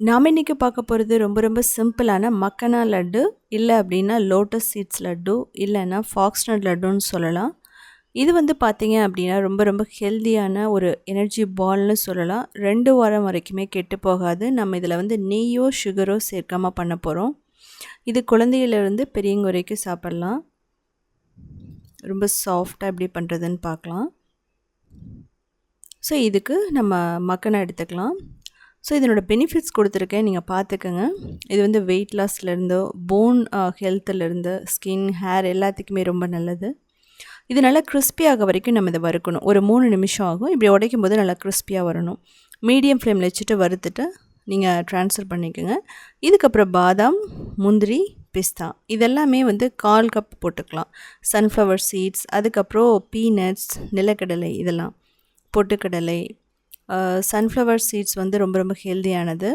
நாம் இன்றைக்கி பார்க்க போகிறது ரொம்ப ரொம்ப சிம்பிளான மக்கனா லட்டு. இல்லை அப்படின்னா லோட்டஸ் சீட்ஸ் லட்டு இல்லைன்னா ஃபாக்ஸ்நட் லட்டுன்னு சொல்லலாம். இது வந்து பார்த்திங்க அப்படின்னா ரொம்ப ரொம்ப ஹெல்த்தியான ஒரு எனர்ஜி பால்னு சொல்லலாம். ரெண்டு வாரம் வரைக்குமே கெட்டு போகாது. நம்ம இதில் வந்து நெய்யோ சுகரோ சேர்க்காமல் பண்ண போகிறோம் இது குழந்தையிலேருந்து பெரியவங்க வரைக்கும் சாப்பிட்லாம். ரொம்ப சாஃப்டாக எப்படி பண்ணுறதுன்னு பார்க்கலாம். ஸோ இதுக்கு நம்ம மக்கனை எடுத்துக்கலாம். ஸோ இதனோட பெனிஃபிட்ஸ் கொடுத்துருக்கேன். நீங்கள் பார்த்துக்கோங்க. இது வந்து வெயிட் லாஸ்லேருந்து போன் ஹெல்த்துலேருந்து ஸ்கின் ஹேர் எல்லாத்துக்குமே ரொம்ப நல்லது. இது நல்லா கிறிஸ்பியாக வரைக்கும் நம்ம இதை வறுக்கணும். ஒரு மூணு நிமிஷம் ஆகும். இப்படி உடைக்கும் போது நல்லா கிறிஸ்பியாக வரணும். மீடியம் ஃப்ளேமில் வச்சுட்டு வறுத்துட்டு நீங்கள் ட்ரான்ஸ்ஃபர் பண்ணிக்கோங்க. இதுக்கப்புறம் பாதாம் முந்திரி பிஸ்தா. இதெல்லாமே வந்து கால் கப் போட்டுக்கலாம். சன்ஃப்ளவர் சீட்ஸ் அதுக்கப்புறம் பீனட்ஸ் நிலக்கடலை இதெல்லாம். பொட்டுக்கடலை சன்ஃப்ளவர் சீட்ஸ் வந்து ரொம்ப ரொம்ப ஹெல்த்தியானது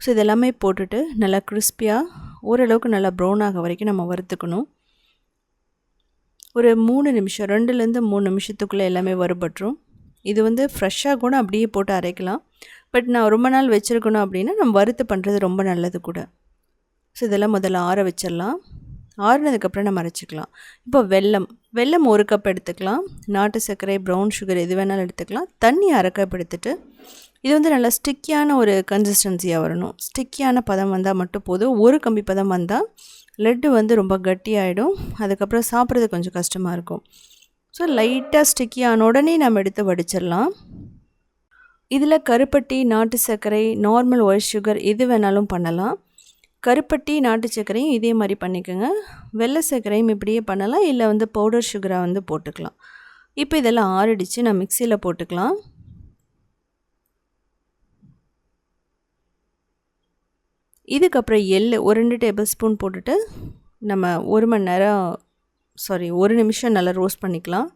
ஸோ இதெல்லாமே போட்டுட்டு நல்லா கிறிஸ்பியாக ஓரளவுக்கு நல்லா ப்ரௌன் ஆக வரைக்கும் நம்ம வறுத்துக்கணும். ஒரு மூணு நிமிஷம் ரெண்டுலேருந்து மூணு நிமிஷத்துக்குள்ளே எல்லாமே வறுபட்டுரும். இது வந்து ஃப்ரெஷ்ஷாக கூட அப்படியே போட்டு அரைக்கலாம். பட் நான் ரொம்ப நாள் வச்சுருக்கணும் அப்படின்னா நம்ம வறுத்து பண்ணுறது ரொம்ப நல்லது கூட. ஸோ இதெல்லாம் முதல்ல ஆற வச்சிடலாம். ஆறுனதுக்கப்புறம் நம்ம அரைச்சிக்கலாம். இப்போ வெல்லம் வெல்லம் ஒரு கப் எடுத்துக்கலாம். நாட்டு சர்க்கரை ப்ரௌன் சுகர் எது வேணாலும் எடுத்துக்கலாம். தண்ணி அரை கப் எடுத்துகிட்டு இது வந்து நல்லா ஸ்டிக்கியான ஒரு கன்சிஸ்டன்சியாக வரணும். ஸ்டிக்கியான பதம் வந்தால் மட்டும் போதும். ஒரு கம்பி பதம் வந்தால் லட்டு வந்து ரொம்ப கட்டியாகிடும் அதுக்கப்புறம் சாப்பிட்றது கொஞ்சம் கஷ்டமாக இருக்கும். ஸோ லைட்டாக ஸ்டிக்கியான உடனே நம்ம எடுத்து வடிச்சிடலாம். இதில் கருப்பட்டி நாட்டு சர்க்கரை நார்மல் ஒயிட் சுகர் எது வேணாலும் பண்ணலாம். கருப்பட்டி நாட்டு சர்க்கரையும் இதே மாதிரி பண்ணிக்கோங்க. வெள்ளை சர்க்கரையும் இப்படியே பண்ணலாம். இல்லை வந்து பவுடர் சுகராக வந்து போட்டுக்கலாம். இப்போ இதெல்லாம் ஆறிடிச்சு. நான் மிக்சியில் போட்டுக்கலாம். இதுக்கப்புறம் எள் ஒரு ரெண்டு டேபிள் ஸ்பூன் போட்டுட்டு நம்ம ஒரு மணி நேரம் சாரி ஒரு நிமிஷம் நல்லா ரோஸ்ட் பண்ணிக்கலாம்.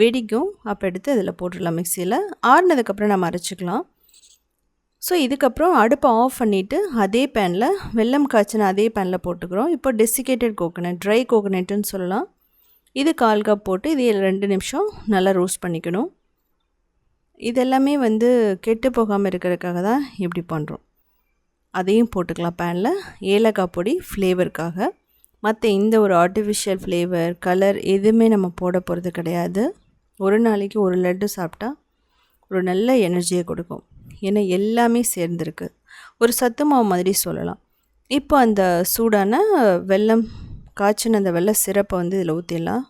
வெடிக்கும். அப்போ எடுத்து அதில் போட்டுடலாம் மிக்சியில். ஆறுனதுக்கப்புறம் நம்ம அரைச்சிக்கலாம். ஸோ இதுக்கப்புறம் அடுப்பை ஆஃப் பண்ணிவிட்டு அதே பேனில் வெல்லம் காய்ச்சின அதே பேனில் போட்டுக்கிறோம். இப்போ டெசிகேட்டட் கோகனட் ட்ரை கோகனட்டுன்னு சொல்லலாம். இது கால் கப் போட்டு இது ரெண்டு நிமிஷம் நல்லா ரோஸ்ட் பண்ணிக்கணும். இதெல்லாமே வந்து கெட்டு போகாமல் இருக்கிறதுக்காக தான் இப்படி பண்ணுறோம் அதையும் போட்டுக்கலாம் பேனில் ஏலக்காய் பொடி ஃப்ளேவருக்காக மற்ற இந்த ஒரு ஆர்டிஃபிஷியல் ஃப்ளேவர் கலர் எதுவுமே நம்ம போட போகிறது கிடையாது. ஒரு நாளைக்கு ஒரு லட்டு சாப்பிட்டா ஒரு நல்ல எனர்ஜியை கொடுக்கும். என எல்லாமே சேர்ந்துருக்கு. ஒரு சத்து மாவு மாதிரி சொல்லலாம். இப்போ அந்த சூடான வெள்ளம் காய்ச்சின அந்த வெள்ளை சிறப்பை வந்து இதில் ஊற்றிடலாம்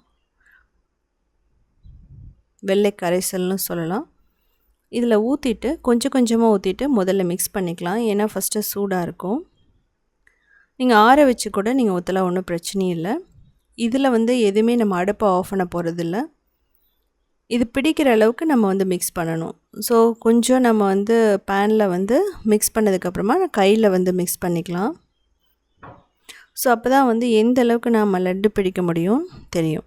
வெள்ளை கரைசல்னு சொல்லலாம். இதில் ஊற்றிட்டு கொஞ்சம் கொஞ்சமாக ஊற்றிட்டு முதல்ல மிக்ஸ் பண்ணிக்கலாம். ஏன்னா ஃபஸ்ட்டு சூடாக இருக்கும். நீங்கள் ஆற வச்சு கூட நீங்கள் ஊற்றலாம் ஒன்றும் பிரச்சனையும் இல்லை. இதில் வந்து எதுவுமே நம்ம அடுப்பை ஆஃப் பண்ண போகிறதில்ல இது பிடிக்கிற அளவுக்கு நம்ம வந்து மிக்ஸ் பண்ணணும். ஸோ கொஞ்சம் நம்ம வந்து பேனில் வந்து மிக்ஸ் பண்ணதுக்கப்புறமா கையில் வந்து மிக்ஸ் பண்ணிக்கலாம். ஸோ அப்போ தான் வந்து எந்த அளவுக்கு நம்ம லட்டு பிடிக்க முடியும் தெரியும்.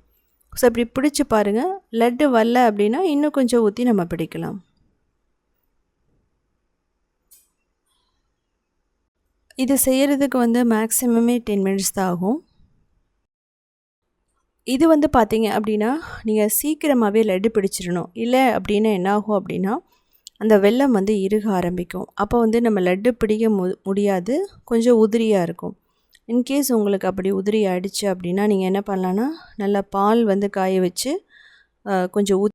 ஸோ இப்படி பிடிச்சி பாருங்கள் லட்டு வரல அப்படின்னா இன்னும் கொஞ்சம் ஊற்றி நம்ம பிடிக்கலாம். இது செய்கிறதுக்கு வந்து மேக்ஸிமமே டென் மினிட்ஸ் தான் ஆகும். இது வந்து பார்த்தீங்க அப்படின்னா நீங்கள் சீக்கிரமாகவே லட்டு பிடிச்சிடணும். இல்லை அப்படின்னா என்னாகும் அப்படின்னா அந்த வெள்ளம் வந்து இறுக ஆரம்பிக்கும். அப்போ வந்து நம்ம லட்டு பிடிக்க மு முடியாது. கொஞ்சம் உதிரியாக இருக்கும். இன்கேஸ் உங்களுக்கு அப்படி உதிரி ஆயிடுச்சு அப்படின்னா நீங்கள் என்ன பண்ணலான்னா நல்லா பால் வந்து காய வச்சு கொஞ்சம் ஊ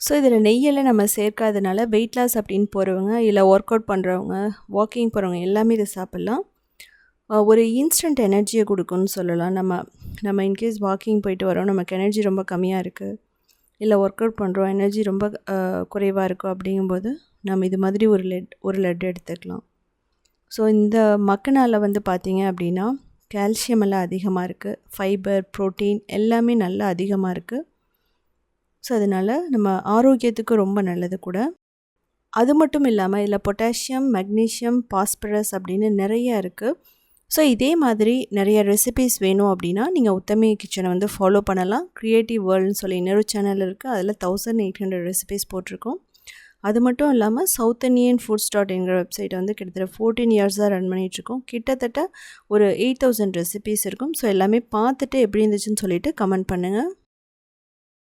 ஸோ இதில் நெய்யெல்லாம் நம்ம சேர்க்காதனால வெயிட் லாஸ் அப்படின்னு போகிறவங்க இல்லை ஒர்க் அவுட் பண்ணுறவங்க வாக்கிங் போகிறவங்க எல்லாமே இதை சாப்பிட்லாம். ஒரு இன்ஸ்டன்ட் எனர்ஜியை கொடுக்குன்னு சொல்லலாம். நம்ம நம்ம இன்கேஸ் வாக்கிங் போயிட்டு வரோம் நமக்கு எனர்ஜி ரொம்ப கம்மியாக இருக்குது இல்லை ஒர்க் அவுட் பண்ணுறோம் எனர்ஜி ரொம்ப குறைவாக இருக்கும் அப்படிங்கும்போது நம்ம இது மாதிரி ஒரு லெட் ஒரு லெட் எடுத்துக்கலாம். ஸோ இந்த மக்கனால் வந்து பார்த்திங்க அப்படின்னா கால்சியம் எல்லாம் அதிகமாக இருக்குது ஃபைபர் ப்ரோட்டீன் எல்லாமே நல்லா அதிகமாக இருக்குது ஸோ அதனால் நம்ம ஆரோக்கியத்துக்கு ரொம்ப நல்லது கூட. அது மட்டும் இல்லாமல் இதில் பொட்டாசியம் மெக்னீஷியம் பாஸ்பரஸ் அப்படின்னு நிறையா இருக்குது ஸோ இதே மாதிரி நிறைய ரெசிபிஸ் வேணும் அப்படின்னா நீங்கள் உத்தமி கிச்சனை வந்து ஃபாலோ பண்ணலாம். க்ரியேட்டிவ் வேர்ல்டுன்னு சொல்லி இன்னொரு சேனல் இருக்குது அதில் தௌசண்ட் எயிட் ஹண்ட்ரட் ரெசிபீஸ் போட்டிருக்கோம். அது மட்டும் இல்லாமல் சவுத் இண்டியன் ஃபுட்ஸ் டாட் என்கிற வெப்சைட் வந்து கிட்டத்தட்ட ஃபோர்டீன் இயர்ஸாக ரன் பண்ணிகிட்ருக்கோம் கிட்டத்தட்ட ஒரு எயிட் தௌசண்ட் ரெசிபிஸ் இருக்கும். ஸோ எல்லாமே பார்த்துட்டு எப்படி இருந்துச்சுன்னு சொல்லிவிட்டு கமெண்ட் பண்ணுங்கள்